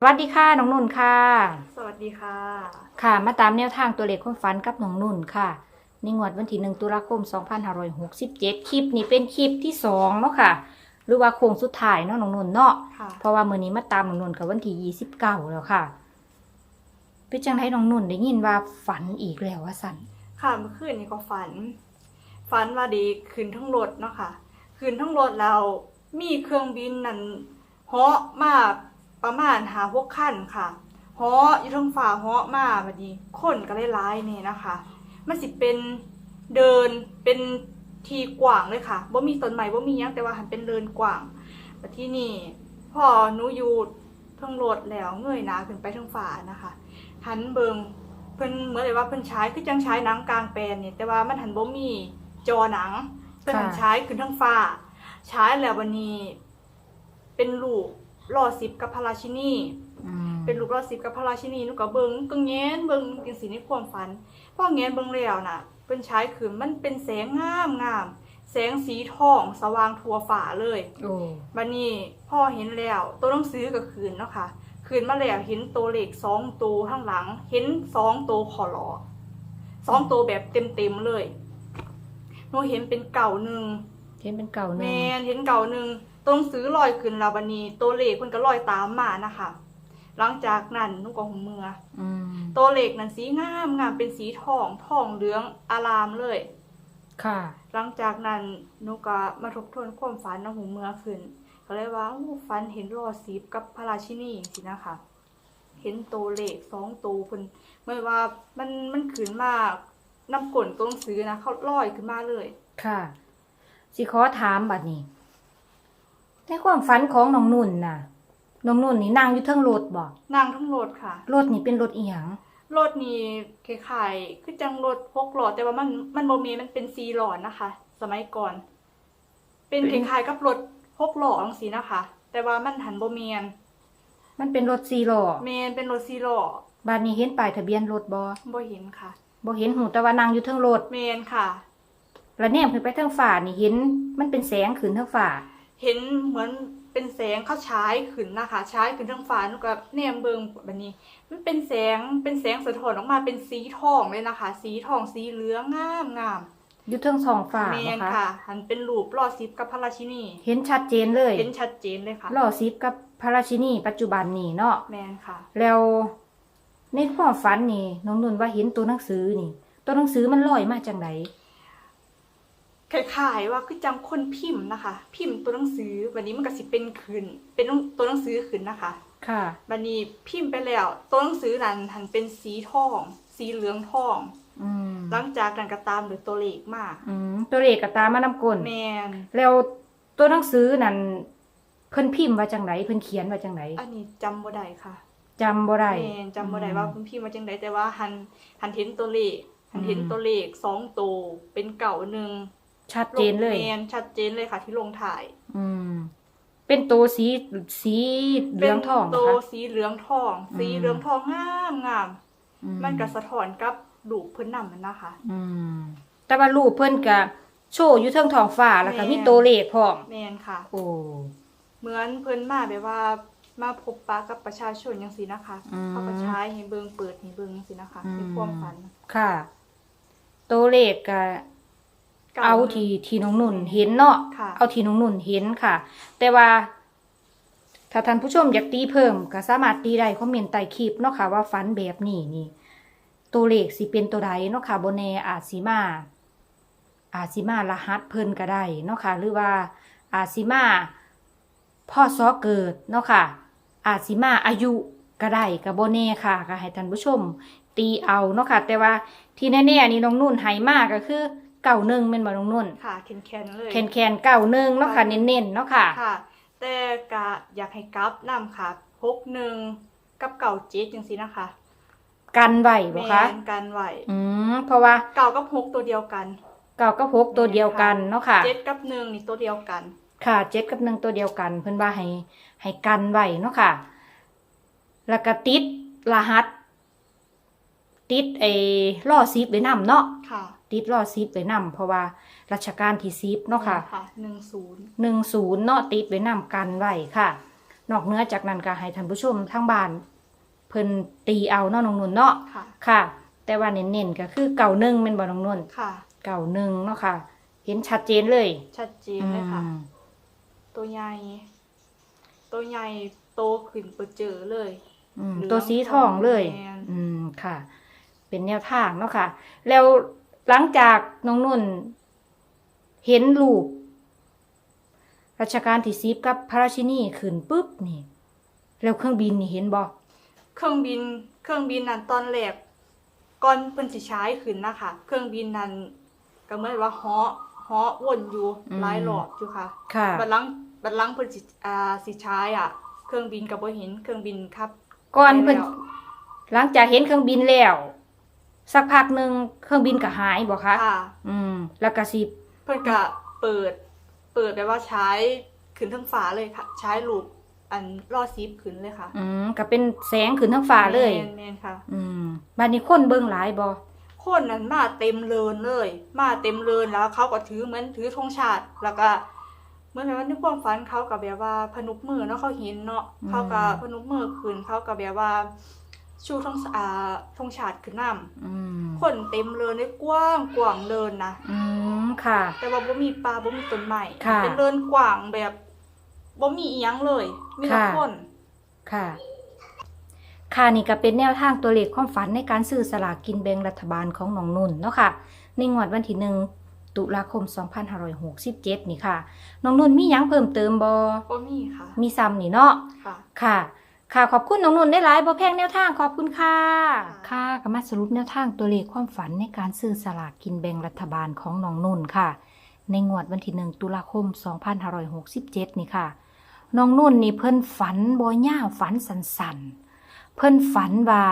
สวัสดีค่ะน้องนุ่นค่ะ สวัสดีค่ะ ค่ะ มาตามแนวทางตัวเลขความฝันกับน้องนุ่นค่ะ ในงวดวันที่หนึ่งตุลาคม 2567 คลิปนี้เป็นคลิปที่สองเนาะค่ะ หรือว่าโค้งสุดท้ายเนาะน้องนุ่นเนาะ ค่ะ เพราะว่ามื้อนี้มาตามน้องนุ่นกับวันที่29แล้วค่ะเป็นจังไดน้องนุ่นได้ยินว่าฝันอีกแล้วว่าสั่น ค่ะเมื่อคืนนี้ก็ฝัน ฝันว่าดีขึ้นทั้งรถเนาะค่ะขึ้นทั้งรถแล้วมีเครื่องบินนั่นเหาะมา ประมาณหาพวกขั้นค่ะเหาะอยู่ทั้งฝ่าเหาะมาบัดนี้คนก็เลยร้ายนี่นะคะ มันสิเป็นเดินเป็นทีกว้างเลยค่ะบ่มีต้นไม้บ่มียังแต่ว่าหันเป็นเดินกว้างบัดที่นี่พอหนูอยู่ทั้งรถแล้วเงยหน้าขึ้นไปทั้งฝ่านะคะ หันเบิงเพิ่นเหมือนเลยว่าเพิ่นใช้คือจังใช้หนังกลางแปลนเนี่ยแต่ว่ามันหันบ่มีจอหนังเพิ่นหันใช้ขึ้นทั้งฟ้าใช้แล้ววันนี้ เป็นลูก ล่อสิบกับพระราชินี อืมเป็นลูกล่อสิบกับพระราชินีหนูก็เบิงก็แงนเบิงจังสีในความฝันพอแงนเบิงแล้วน่ะเพิ่นใช้ขึ้นมันเป็นแสงงามงามแสงสีทองสว่างทั่วฟ้าเลย โอ้ บันนี้พ่อเห็นแล้ว ตัวหนังสือก็คืนเนาะค่ะคืนมาแล้วเห็นตัวเลขสองตัวข้างหลัง เห็นสองตัวขอหลอสองตัวแบบเต็มเต็มๆเลยหนูเห็นเป็นเก่าหนึ่งเห็นเป็นเก่าหแมนึงนเห็นเก่าหนึ่ง ตัวหนังสือลอยขึ้นแล้วบันนี้ ตัวเลขมันก็ลอยตามมานะคะ หลังจากนั้นหนุก็หูเมืออืมตัวเลขนั้นสีงามงามเป็นสีทองทองเหลืองอารามเลย ค่ะ หลังจากนั้นหนูก็มาทบทวนความฝันน้ำหูเมื่อขึ้นก็เลยว่าอู้ฝันเห็นรอซีบกับพระราชินีสินะคะ เห็นตัวเลขสองตัวเพิ่นเมื่อว่ามันมันขึ้นมาน้ำกลนตัวหนังสือนะเขาลอยขึ้นมาเลย ค่ะ สิขอถามบัดนี้ ในความฝันของน้องนุ่นน่ะน้องนุ่นนี่นั่งอยู่เทิงรถบ่นางทั้งรถค่ะ รถนี่เป็นรถอีหยังรถนี่คล้ายๆคือจังรถพกหลอดแต่ว่ามันมันโมเมมันเป็นซีหลอดนะคะ สมัยก่อน เป็นคล้ายๆกับรถพกหลอดจังซี่นะคะ แต่ว่ามันหันโบเมียนมันเป็นรถสี่ล้อเมนเป็นรถซีหลอดบัดนี้เห็นป้ายทะเบียนรถบ่บ่เห็นค่ะบ่เห็นหูแต่ว่านั่งอยู่เทิงรถเมนค่ะ แล้วแนมขึ้นไปเทิงฟ้านี่เห็น มันเป็นแสงขึ้นเทิงฟ้า เห็นเหมือนเป็นแสงเขาฉายขึ้นนะคะฉายขึ้นทั้งฟ้านุกับแนมเบิงแบบนี้ มันเป็นแสงเป็นแสงสะท้อนออกมาเป็นสีทองเลยนะคะ สีทองสีเหลืองงามงามอยู่เทิงท้องฟ้าแมบ่นคะค่ะหันเป็นรูปล่อซิปกับพระราชินี เห็นชัดเจนเลย เห็นชัดเจนเลยค่ะล้อซิปกับพระราชินี ปัจจุบันนี่เนาะแมนค่ะ แล้วในความฝันนี่น้องนุ่นว่าเห็นตัวหนังสือนี่ ตัวหนังสือมันลอยมาจังได คล้ายๆว่าคือจังคนพิมพ์นะคะ พิมพ์ตัวหนังสือวันนี้มันก็สิเป็นขึ้น เป็นตัวหนังสือขึ้นนะคะ ค่ะบันนี้พิมพ์ไปแล้ว ตัวหนังสือนั้นหันเป็นสีทอง สีเหลืองทองอืมหลังจากนั้นก็ตามด้วยตัวเลขมาอืมตัวเลขก็ตามมานำกลแมนแล้วตัวหนังสือนั่นเพิ่นพิมพ์ว่าจังไดเพิ่นเขียนว่าจังไดอันนี้จำบ่ได้ค่ะจำบ่ได้แม่นจำบ่ได้ว่าคุณพี่มาจังไดแต่ว่าหันหันเห็นตัวเลขหันเห็นอืมตัวเลขสองตัวเป็นเก่าหนึ่ง ชัดเจนเลย แมนชัดเจนเลยค่ะ ที่ลงถ่าย อืม เป็นตัวสีสีเหลืองทองเป็นนะตัวคะ สีเหลืองทอง อืม สีเหลืองทองงามงามอืมันก็สะท้อนกับลูกเพิ่นนำมันนะคะ อืม แต่ว่ารูปเพิ่นก็โชว์อยู่เทิงท้องฟ้าแล้วก็แม่ มีตัวเลขพร้อม แมนค่ะ โอ้ เหมือนเพิ่นมาแบบว่ามาพบปะกับประชาชนจังซี่นะคะอืมเขาก็ใช้ให้เบิ่งเปิดให้เบิ่งจังซี่นะคะในความฝัน ค่ะ ตัวเลขก็ก่ เอาที่ที่น้องนุ่นเห็นเนาะค่ะ เอาที่น้องนุ่นเห็นค่ะ แต่ว่า ถ้าท่านผู้ชมอยากตีเพิ่มก็สามารถตีได้คอมเมนต์ใต้คลิปเนาะค่ะว่าฝันแบบนี้นี่ ตัวเลขสิเป็นตัวใดเนาะค่ะบนแนอาจสิมา อาจสิมารหัสเพิ่นก็ได้เนาะค่ะหรือว่า อาจสิมาพ่อซอเกิดเนาะค่ะ อาจสิมาอายุก็ได้ก็บ่แน่ค่ะก็ให้ท่านผู้ชม ตีเอาเนาะค่ะ แต่ว่าที่แน่ๆนี่น้องนุ่นให้มากก็คือ เก่าหนึ่งเป็นบ่น้องนุ่นค่ะแคนๆเลยแคนแคนเก่าหนึ่งเนาะค่ะเน้นๆเนาะค่ะค่ะ แต่กะอยากให้กลับนำค่ะพกหนึ่งกับเก่าเจ็ดจังซี่นะคะ กันไหวบ่คะแม่นกันไหวอืมเพราะว่าเก่ากับหกตัวเดียวกันเก่ากับพกตัวเดียวกันเนาะค่ะเจ็ดกับหนึ่งนี่ตัวเดียวกัน ค่ะเจ็ดกับหนึ่งตัวเดียวกัน เพิ่นว่าให้ให้กันไว้เนาะค่ะ แล้วก็ติดรหัส ติดไอ้ล่อซิปไว้นำเนาะค่ะ ติดล่อซิปไว้นำเพราะว่ารัชกาลที่ซิปเนาะค่ะค่ะหนึ่งศูนย์หนึ่งศูนย์เนาะติดไว้นำกันไว้ค่ะ นอกเหนือจากนั้นก็ให้ท่านผู้ชมทางบ้าน เพิ่นตีเอาเนาะน้องนุ่นเนาะค่ะค่ะแต่ว่าเน้นๆก็คือเก่าหนึ่งแม่นบ่น้องนุ่นค่ะเก่าหนึ่งเนาะค่ะ เห็นชัดเจนเลย ชัดเจนเลยค่ะอืมตัวใหญ่ตัวใหญ่โตขึ้นเปิดเจอเลยอืมเหลืองตัวสีทองเลยแม่นอืมค่ะ เป็นแนวทางเนาะค่ะ แล้ว หลังจากน้องนุ่น เห็นรูปรัชกาลที่สิบกับพระราชินีขึ้นปุ๊บนี่ แล้วเครื่องบินนี่เห็นบ่เครื่องบิน เครื่องบินนั้นตอนแรกก่อนเพิ่นสิใช้ขึ้นนะคะเครื่องบินนั้นก็เหมือนว่าเหาะเหาะวนอยู่หลายรอบอยู่ค่ะค่ะบัดหลังบัดหลังเพิ่นสิอ่าสิใช้อะ เครื่องบินก็บ่เห็นเครื่องบินครับ ก่อนเพิ่นไปแล้วหลังจากเห็นเครื่องบินแล้ว สักพักหนึ่งเครื่องบินก็หายบ่คะค่ะ อืม แล้วก็สิเพิ่นก็เปิด เปิดแบบว่าใช้ขึ้นทั้งฝาเลยค่ะ ใช้ลูปอันรอดซิปขึ้นเลยค่ะอืมก็เป็นแสงขึ้นทั้งฟ้าเลย แม่นแม่นค่ะ อืมบัดนี้คนเบิ่งหลายบ่คนนั้นมาเต็มเลินเลย มาเต็มเลินแล้วเขาก็ถือเหมือนถือธงชาติ แล้วก็เหมื่อนแบบว่าในความฝันเขากับแบบว่าพนมมือเนาะเขาเห็นเนาะเขาก็พนมมือขึ้นเขากับแบบว่า ชูธงอ่าธงชาติขึ้นนำอืมคนเต็มเลินเลยกว้างกว้างเลินนะอืมค่ะ แต่ว่าบ่มีปลาบ่มีต้นไม้ค่ะ เป็นเลินกว้างแบบบ่มีอีหยังเลย มีแต่ค่ะคน ค่ะ ค่ะนี่ก็เป็นแนวทางตัวเลขความฝันในการซื้อสลากกินแบ่งรัฐบาลของน้องนุ่นเนาะค่ะ ในงวดวันที่หนึ่งตุลาคม 2567 นี่ค่ะ น้องนุ่นมีหยังเพิ่มเติมบ่บ่มีค่ะ มีซ้ำนี่เนาะ ค่ะ ค่ะ ค่ะขอบคุณน้องนุ่นได้หลายบ่แพงแนวทางขอบคุณค่ะค่ะ ค่ะก็มาสรุปแนวทางตัวเลขความฝันในการซื้อสลากกินแบ่งรัฐบาลของน้องนุ่นค่ะ ในงวดวันที่หนึ่งตุลาคม 2567 นี่ค่ะ น้องนุ่นนี่เพิ่นฝันบ่ยาวฝันสันๆเพิ่นฝันว่า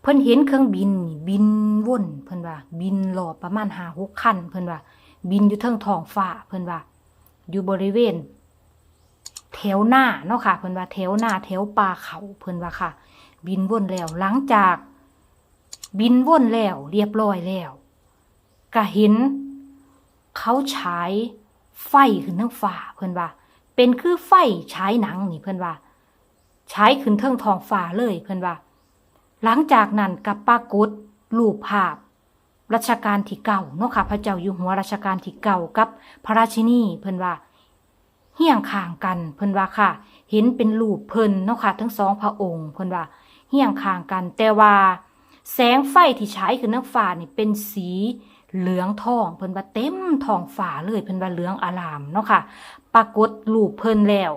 เพิ่นเห็นเครื่องบินนี่บินวนเพิ่นว่า บินรอบประมาณห้าหกคัน เพิ่นว่า บินอยู่เทิงท้องฟ้าเพิ่นว่า อยู่บริเวณ แถวหน้าเนาะค่ะเพิ่นว่าแถวหน้าแถวป่าเขาเพิ่นว่าค่ะ บินวนแล้วหลังจาก บินวนแล้วเรียบร้อยแล้วก็เห็น เขาฉายไฟขึ้นทั้งฟ้าเพิ่นว่า เป็นคือไฟฉายหนังนี่เพิ่นว่าฉายขึ้นเทิงทองฟ้าเลยเพิ่นว่า หลังจากนั้นกับปรากฏรูปภาพรัชกาลที่เก่าเนาะค่ะ พระเจ้าอยู่หัวรัชกาลที่เก่ากับพระราชินีเพิ่นว่า เฮี้ยงข้างกันเพิ่นว่าค่ะ เห็นเป็นรูปเพิ่นเนาะค่ะ ทั้งสองพระองค์เพิ่นว่าเฮี้ยงข้างกัน แต่ว่า แสงไฟที่ฉายขึ้นนังฟ้านี่เป็นสีเหลืองทองเพิ่นว่าเต็มทองฟ้าเลยเพิ่นว่าเหลืองอลามเนาะค่ะ ปรากฏรูปเพิ่นแล้ว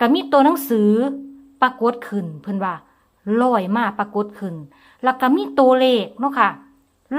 ก็มีตัวหนังสือปรากฏขึ้น เพิ่นว่าลอยมาปรากฏขึ้น แล้วก็มีตัวเลขเนาะค่ะ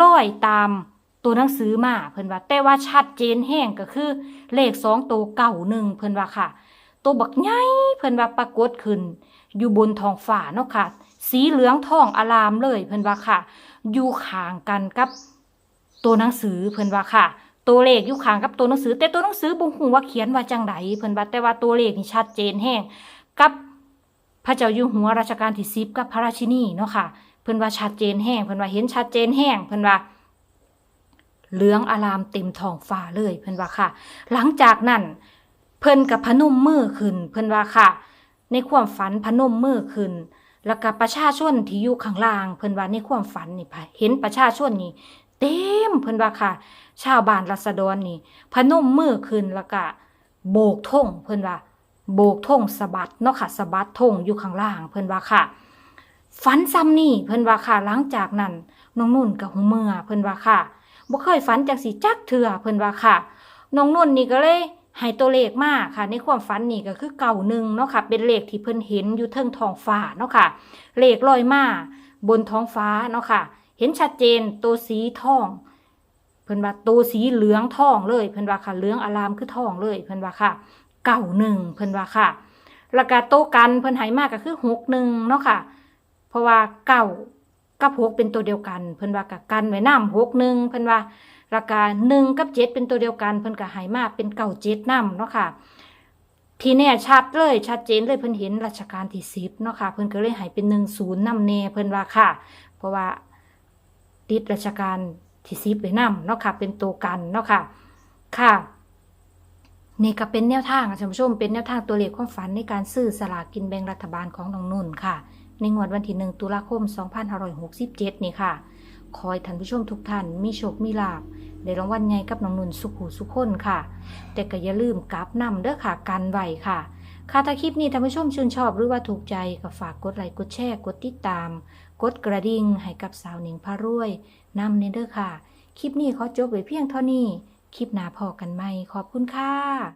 ลอยตาม ตัวหนังสือมาเพิ่นว่า แต่ว่าชัดเจนแห้งก็คือ เลขสองตัวเก่าหนึ่งเพิ่นว่าค่ะ ตัวบักใหญ่เพิ่นว่าปรากฏขึ้น อยู่บนท้องฟ้าเนาะค่ะ สีเหลืองทองอลามเลยเพิ่นว่าค่ะ อยู่ข้างกันกับ ตัวหนังสือเพิ่นว่าค่ะ ตัวเลขอยู่ข้างกับตัวหนังสือ แต่ตัวหนังสือบ่ฮู้ว่าเขียนว่าจังไดเพิ่นว่าแต่ว่าตัวเลขนี่ชัดเจนแฮงกับพระเจ้าอยู่หัวรัชกาลที่10กับพระราชินีเนาะค่ะ เพิ่นว่าชัดเจนแฮงเพิ่นว่าเห็นชัดเจนแฮงเพิ่นว่า เหลืองอารามเต็มท้องฟ้าเลยเพิ่นว่าค่ะ หลังจากนั้น เพิ่นกับพนมมือขึ้น เพิ่นว่าค่ะ ในความฝันพนมมือขึ้น แล้วก็ประชาชนที่อยู่ข้างล่าง เพิ่นว่าในความฝันนี่พะเห็นประชาชนนี่เต็มเพิ่นว่าค่ะ ชาวบ้านรัษฎรนี่ พนมมือขึ้นแล้วก็โบกธงเพิ่นว่า โบกธงสะบัดเนาะค่ะสะบัดธงอยู่ข้างล่าง เพิ่นว่าค่ะฝันซ้ำนี่เพิ่นว่าค่ะหลังจากนั้นน้องนุ่นกับหูเมื่อเพิ่นว่าค่ะ บ่เคยฝันจังสิจักเทื่อเพิ่นว่าค่ะ น้องนุ่นนี่ก็เลยให้ตัวเลขมากค่ะ ในความฝันนี่ก็คือเก่าหนึ่งเนาะค่ะ เป็นเลขที่เพิ่นเห็นอยู่เทิงท้องฟ้าเนาะค่ะ เลขลอยมาบนท้องฟ้าเนาะค่ะ เห็นชัดเจนตัวสีทอง เพิ่นว่าตัวสีเหลืองทองเลย เพิ่นว่าค่ะ เหลืองอารามคือทองเลย เพิ่นว่าค่ะ เก่าหนึ่งเพิ่นว่าค่ะแล้วก็โตกันเพิ่นให้มากก็คือหกหนึ่งเนาะค่ะ เพราะว่าเก่า กับหกเป็นตัวเดียวกัน เพิ่นว่ากับกันไว้น้ำหกหนึ่งเพิ่นว่าราคาหนึ่งกับเจ็ดเป็นตัวเดียวกัน เพิ่นก็หายมาเป็นเก่าเจ็ดน้ำเนาะค่ะทีแน่ชัดเลยชัดเจนเลยเพิ่นเห็นรัชกาลที่สิบเนาะค่ะเพิ่นก็เลยหายเป็นหนึ่งศูนย์น้ำแน่เพิ่นว่าค่ะ เพราะว่าติดรัชกาลที่สิบไปน้ำเนาะค่ะ เป็นตัวกันเนาะค่ะค่ะนี่ก็เป็นแนวทางค่ะท่านผู้ชมเป็นแนวทางตัวเลขความฝันในการซื้อสลากกินแบ่งรัฐบาลของน้องนุ่นค่ะ ในงวดวันที่1ตุลาคม 2567 นี่ค่ะขอให้ท่านผู้ชมทุกท่านมีโชคมีลาภได้รางวัลใหญ่กับน้องนุ่นสุขหูสุขคนค่ะ แต่ก็อย่าลืมกราบนำเด้อค่ะกันไว้ค่ะค่ะถ้าคลิปนี้ท่านผู้ชมชื่นชอบหรือว่าถูกใจก็ฝากกดไลค์กดแชร์กดติดตาม กดกระดิ่งให้กับสาวหนิงพารวยนำเนเด้อค่ะ คลิปนี้ขอจบไว้เพียงเท่านี้ คลิปหน้าพอกันไหมขอบคุณค่ะ